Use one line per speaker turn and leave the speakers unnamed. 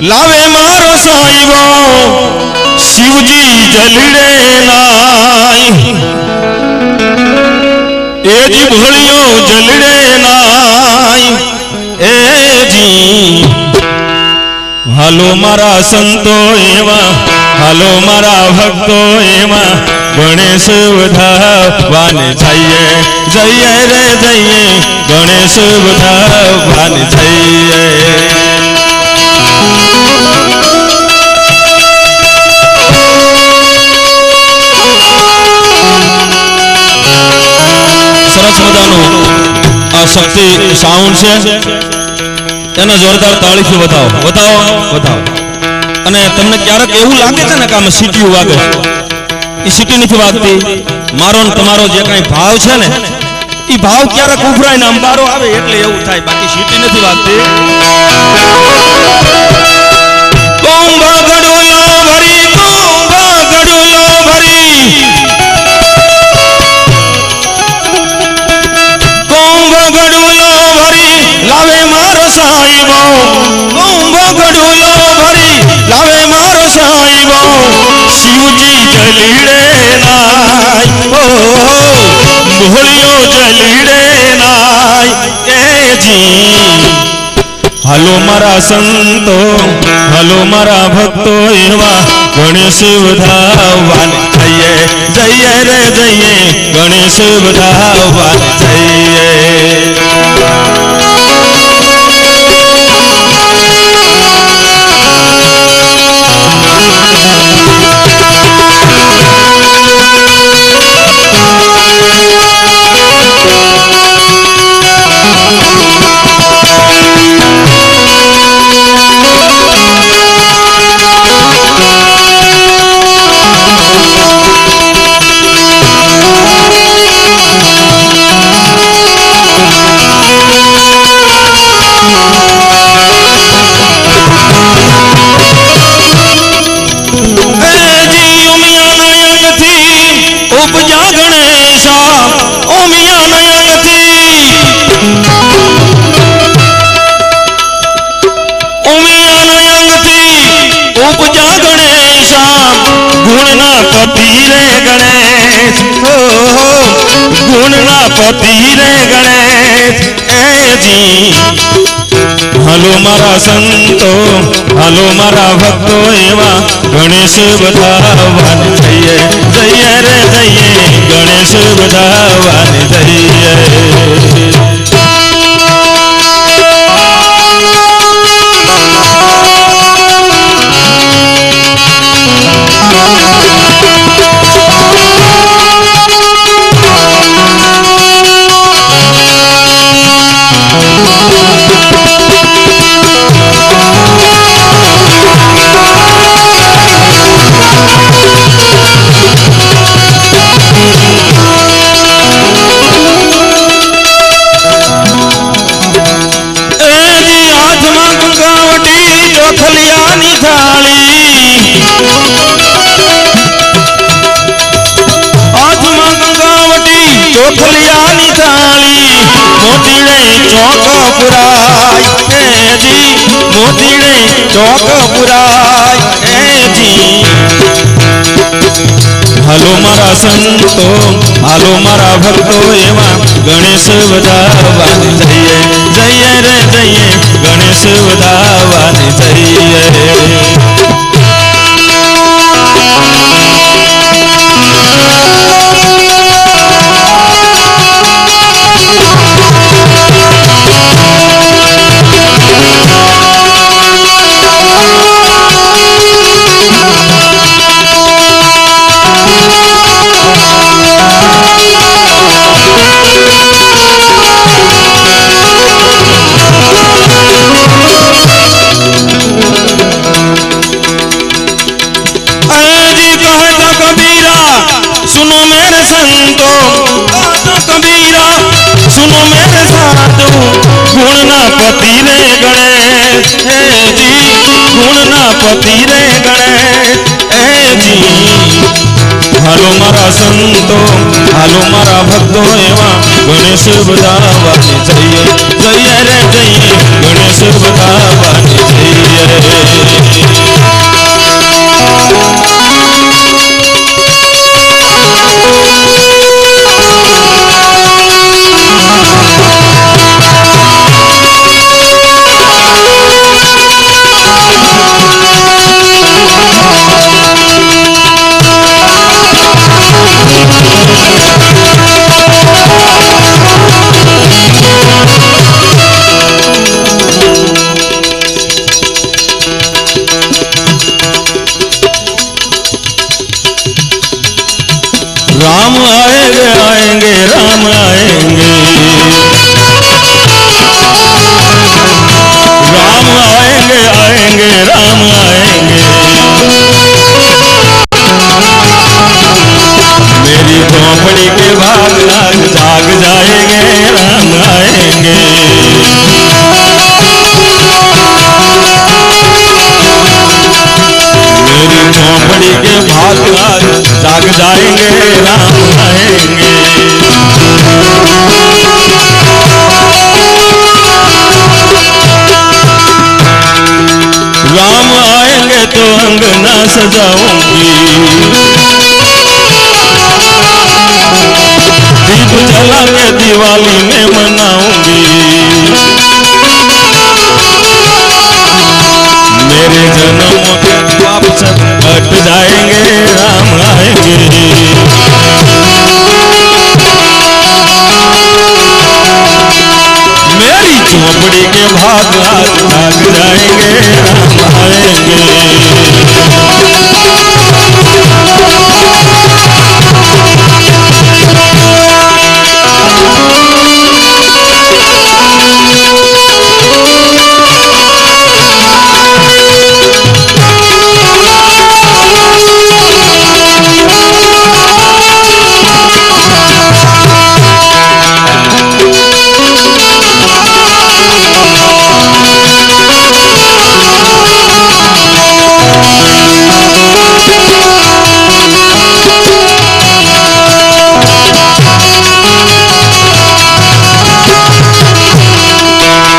લાવે મારો સાઈવો શિવજી જલડે નાય. એ જી ભોળિયો જલડે નાય. એ જી હાલો મારા સંતો એવા, હાલો મારા ભક્તો એવા, ગણેશ વધાવાન જઈએ જઈએ રે જઈએ, ગણેશ વધાવાન જઈએ. શક્તિ સાઉન્ડ છે. એને જોરદાર તાળીથી વધાવો. વધાવો વધાવો. અને તમને ક્યારેક એવું લાગે છે ને કે આમાં સીટીયું વાગે એ સીટી નથી વાગતી. મારો ને તમારો જે કાંઈ ભાવ છે ને એ ભાવ ક્યારેક ઉભરાય ને અંબારો આવે એટલે એવું થાય. બાકી સીટી નથી વાગતી. ભરી ભરી. ઓ ભોળિયો જલીડે નાય એ જી. હાલો મારા સંતો, હાલો મારા ભક્તો, એવા ગણેશ વધાવાન જઈએ જઈએ રે, જઈએ, ગણેશ વધાવાન જઈએ. ગુણના પતિ રે ગણેશ ગુણના પતિ રે ગણેશ એજી હાલો મારા સંતો, હલો મારા ભક્તો એવા ગણેશ બધાવાન જઈએ. જઈએ રે જઈએ, ગણેશ બધાવાન જઈએ. ચોખલિયાની થાળી મોતીડે ચોક પુરાય એજી મોતીડે ચોક પુરાય એજી હાલો મારા સંતો, હાલો મારા ભક્તો એવા ગણેશ વધાવાન જઈએ જઈએ રે જઈએ, ગણેશ વધાવાન જઈએ. सुनो मेरे साधु गुण ना पति रे गणेश हे जी गुण ना पति रे गणेश हे जी હાલો મારા સંતો હાલો મારા ભક્તો એવા ગણેશ બધાવાની જઈએ જઈએ રે જઈએ ગણેશ બધાવાની જઈએ राम आएँगे आएँगे, राम आएँगे। राम आएँगे आएँगे, राम आएँगे। मेरी झोपड़ी के भाग लाग जाग जाएँगे, राम आएँगे। मेरी झोपड़ी के भाग लाग जाग जाएँगे, राम आएँगे। राम आएँगे तो अंगना सजाऊँगी। दीप जला के दिवाली में मनाऊँगी। मेरे जन्मों के पाप जाएँगे राम आएँगे मेरी झोपड़ी के भाग भाग जाएँगे राम आएँगे